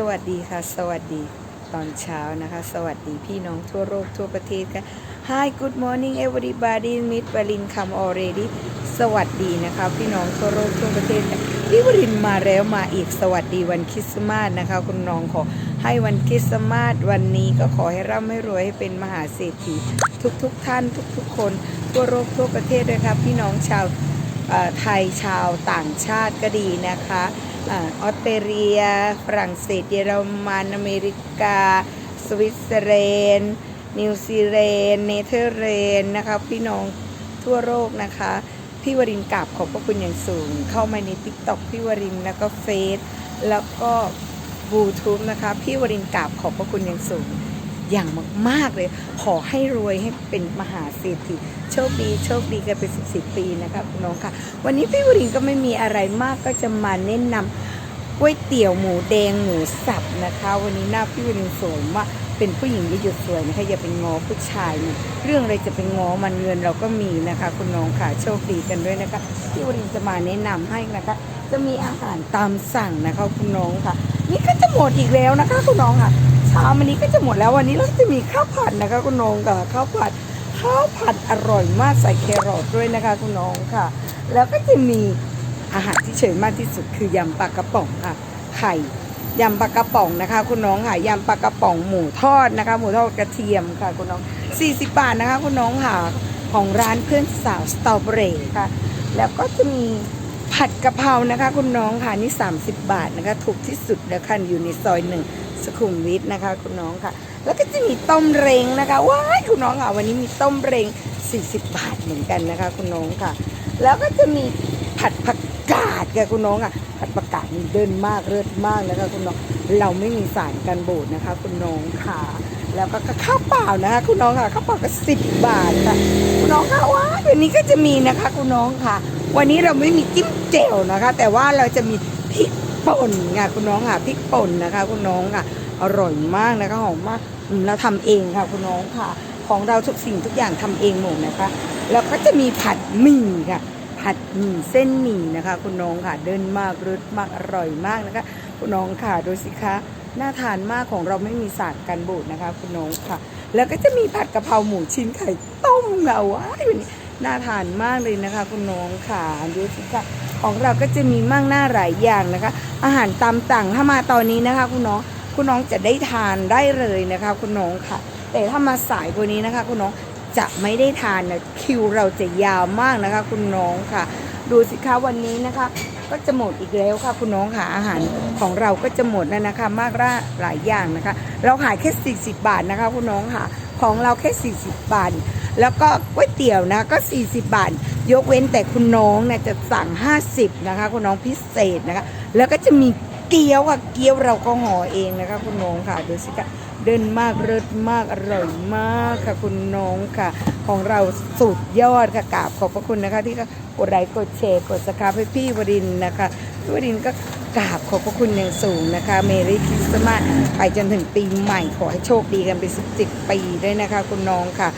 สวัสดีค่ะ สวัสดีตอนเช้านะคะ สวัสดีพี่น้องทั่วโลกทั่วประเทศค่ะ Hi good morning everybody Miss บริน come already สวัสดีนะคะ พี่น้องทั่วโลกทั่วประเทศค่ะพี่วรินมาแล้วมาอีกสวัสดีวันคริสต์มาสนะคะ คุณน้องขอให้วันคริสต์มาสวันนี้ก็ขอให้ร่ำให้รวยให้เป็นมหาเศรษฐีทุกๆทท่านทุกๆ คนทั่วโลกทั่วประเทศด้วยค่ะพี่น้องชาวไทยชาวต่างชาติก็ดีนะคะ ออสเตรเลีย ฝรั่งเศส เยอรมัน อเมริกา สวิตเซอร์แลนด์ นิวซีแลนด์ เนเธอร์แลนด์นะคะ พี่น้องทั่วโลกนะคะ พี่วรินกราบขอบพระคุณอย่างสูง เข้ามาใน t ิ k t o k พี่วรินแล้วก็เฟซแล้วก็บลูทูธนะคะ พี่วรินกราบขอบพระคุณอย่างสูงอย่างมาก ๆ เลย ขอให้รวยให้เป็นมหาเศรษฐีโชคดี โชคดีกันเป็นสิบสิบปีนะคะคุณน้องค่ะ วันนี้พี่วรินก็ไม่มีอะไรมากก็จะมาแนะนำ ก๋วยเตี๋ยวหมูแดงหมูสับนะคะ วันนี้หน้าพี่วรินสวยมากเป็นผู้หญิงที่หยุดสวยนะคะอย่าไปงอผู้ชายเนี่ยเรื่องอะไรจะไปงอมันเงินเราก็มีนะคะ คุณน้องค่ะโชคดีกันด้วยนะคะพี่วรินจะมาแนะนำให้นะคะ จะมีอาหารตามสั่งนะคะ คุณน้องค่ะ นี่ก็จะหมดอีกแล้วนะคะ คุณน้องค่ะเช้าวันนี้ก็จะหมดแล้ววันนี้เราจะมีข้าวผัดนะคะ คุณน้องค่ะข้าวผัดข้าวผัดอร่อยมากใส่แครอทด้วยนะคะ คุณน้องค่ะ แล้วก็จะมี อาหารที่เฉยมากที่สุดคือยำปลากระป๋องค่ะ ไข่ยำปลากระป๋องนะคะ คุณน้องค่ะยำปลากระป๋องหมูทอดนะคะ หมูทอดกระเทียมค่ะ คุณน้อง 40 บาทนะคะ คุณน้องค่ะของร้านเพื่อนสาวสตรอเบอรี่ค่ะ แล้วก็จะมีผัดกะเพรานะคะ คุณน้องค่ะนี่ 30 บาทนะคะ ถูกที่สุดนะคะอยู่ในซอยหนึ่งสุขุมวิทนะคะ คุณน้องค่ะ แล้วก็จะมีต้มเรงนะคะว้ายคุณน้องค่ะวันนี้มีต้มเรง40 บาทเหมือนกันนะคะ คุณน้องค่ะ แล้วก็จะมีผัดผัก กาดค่ะคุณน้องค่ะผัดผักกาดนี่เดินมากเลิศมากนะคะคุณน้อง เราไม่มีสารกันบูดนะคะ คุณน้องค่ะ แล้วก็ข้าวเปล่านะคะคุณน้องค่ะข้าวเปล่าก็สิบบาทค่ะคุณน้องค่ะว้ายวันนี้ก็จะมีนะคะ คุณน้องค่ะ วันนี้เราไม่มีจิ้มเจลนะคะ แต่ว่าเราจะมีพริกป่นค่ะคุณน้องค่ะพริกป่นนะคะ คุณน้องค่ะอร่อยมากนะคะหอมมากเราทำเองค่ะคุณน้องค่ะ ของเราทุกสิ่งทุกอย่างทำเองหมดนะคะ แล้วก็จะมีผัดหมี่ค่ะ ผัดหมี่เส้นหมี่นะคะ คุณน้องค่ะเดินมากรสมากอร่อยมากนะคะ คุณน้องค่ะดูสิคะน่าทานมากของเราไม่มีสารกันบูดนะคะ คุณน้องค่ะ แล้วก็จะมีผัดกะเพราหมูชิ้นไข่ต้มค่ะว้ายวันนี้น่าทานมากเลยนะคะ คุณน้องค่ะดูสิคะของเราก็จะมีมั่งหน้าหลายอย่างนะคะ อาหารตามสั่งถ้ามาตอนนี้นะคะ คุณน้องคุณน้องจะได้ทานได้เลยนะคะ คุณน้องค่ะ แต่ถ้ามาสายกว่านี้นะคะ คุณน้อง จะไม่ได้ทานนะคิวเราจะยาวมากนะคะ คุณน้องค่ะ ดูสิคะวันนี้นะคะ ก็จะหมดอีกแล้วค่ะ คุณน้องค่ะอาหารของเราก็จะหมดแล้วนะคะ มากร่าหลายอย่างนะคะ เราขายแค่ 40 บาทนะคะ คุณน้องค่ะ ของเราแค่ 40 บาท แล้วก็ก๋วยเตี๋ยวนะก็ 40 บาท ยกเว้นแต่คุณน้องนี่ยจะสั่ง 50 นะคะ คุณน้องพิเศษนะคะ แล้วก็จะมี เกี๊ยวค่ะเกี๊ยวเราก็ห่อเองนะคะคุณน้องค่ะดูสิคะเดินมากเลิศมากอร่อยมากค่ะคุณน้องค่ะ ของเราสุดยอดค่ะกราบขอบพระคุณนะคะ ที่กดไลค์กดแชร์กดสคาให้พี่วรินนะคะพี่วรินก็กราบขอบพระคุณอย่างสูงนะคะเมรี่คริสต์มาสไปจนถึงปีใหม่ขอให้โชคดีกันไปสิบปีด้วยนะคะ คุณน้องค่ะ